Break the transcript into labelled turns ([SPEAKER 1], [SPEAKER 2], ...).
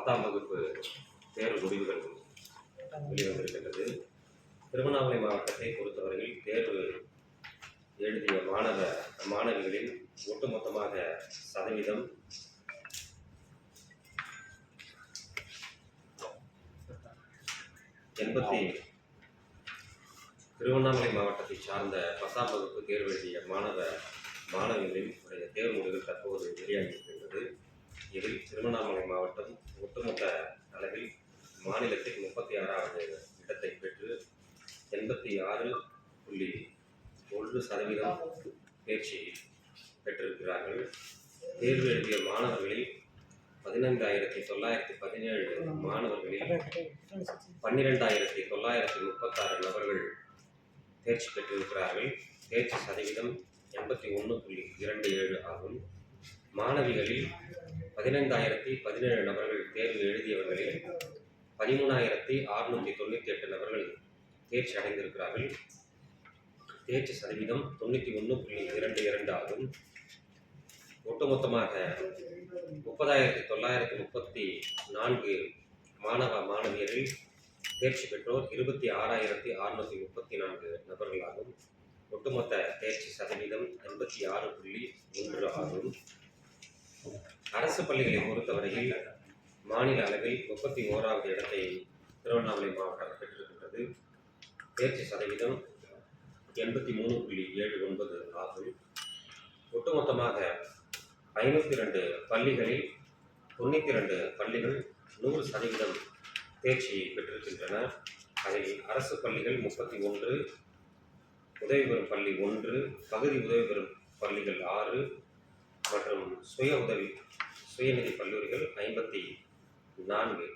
[SPEAKER 1] பத்தாம் வகுப்பு தேர்வு முடிவுகள் வெளிவந்திருக்கின்றது. திருவண்ணாமலை மாவட்டத்தை பொறுத்தவரையில் தேர்வு எழுதிய மாணவ மாணவிகளின் ஒட்டுமொத்தமாக சதவீதம் எண்பத்தி திருவண்ணாமலை மாவட்டத்தை சார்ந்த பத்தாம் வகுப்பு தேர்வு எழுதிய மாணவ மாணவிகளின் உடைய தேர்வு முடிவுகள் தற்போது வெளியாகியிருக்கின்றது. இதில் திருவண்ணாமலை மாவட்டம் ஒட்டுமொத்த அளவில் மாநிலத்தில் முப்பத்தி ஆறாவது இடத்தை பெற்று எண்பத்தி ஆறு புள்ளி ஒன்று சதவீதம் தேர்ச்சி பெற்றிருக்கிறார்கள். தேர்வு எழுதிய மாணவர்களில் பதினைந்தாயிரத்தி தொள்ளாயிரத்தி பதினேழு மாணவர்களில் பன்னிரெண்டாயிரத்தி தொள்ளாயிரத்தி முப்பத்தாறு நபர்கள் தேர்ச்சி பெற்றிருக்கிறார்கள். தேர்ச்சி சதவீதம் எண்பத்தி ஒன்று புள்ளி இரண்டு ஏழு ஆகும். மாணவிகளில் பதினைந்தாயிரத்தி பதினேழு நபர்கள் தேர்வு எழுதியவர்களில் பதிமூணாயிரத்தி அறுநூற்றி தொண்ணூற்றி எட்டு நபர்கள் தேர்ச்சி அடைந்திருக்கிறார்கள். தேர்ச்சி சதவீதம் தொண்ணூற்றி ஒன்று புள்ளி இரண்டு இரண்டு ஆகும். ஒட்டுமொத்தமாக முப்பதாயிரத்தி தொள்ளாயிரத்தி முப்பத்தி நான்கு மாணவ மாணவியரில் தேர்ச்சி பெற்றோர் இருபத்தி ஆறாயிரத்தி அறுநூற்றி முப்பத்தி நான்கு நபர்களாகும். ஒட்டுமொத்த தேர்ச்சி சதவீதம் எண்பத்தி ஆறு புள்ளி ஒன்று ஆகும். அரசு பள்ளிகளை பொறுத்தவரையில் மாநில அளவில் முப்பத்தி ஓராவது இடத்தை திருவண்ணாமலை மாவட்டம் பெற்றிருக்கின்றது. தேர்ச்சி சதவீதம் எண்பத்தி மூணு புள்ளி ஏழு ஒன்பது ஆகும். ஒட்டுமொத்தமாக ஐநூற்றி ரெண்டு பள்ளிகளில் தொண்ணூற்றி ரெண்டு பள்ளிகள் நூறு சதவீதம் தேர்ச்சி பெற்றிருக்கின்றன. அதில் அரசு பள்ளிகள் முப்பத்தி ஒன்று உதவி பெறும் பள்ளி ஒன்று பகுதி உதவி பெறும் பள்ளிகள் ஆறு மற்றும் சுய உதவி சுயநிதி கல்லூரிகள் ஐம்பத்தி நான்கு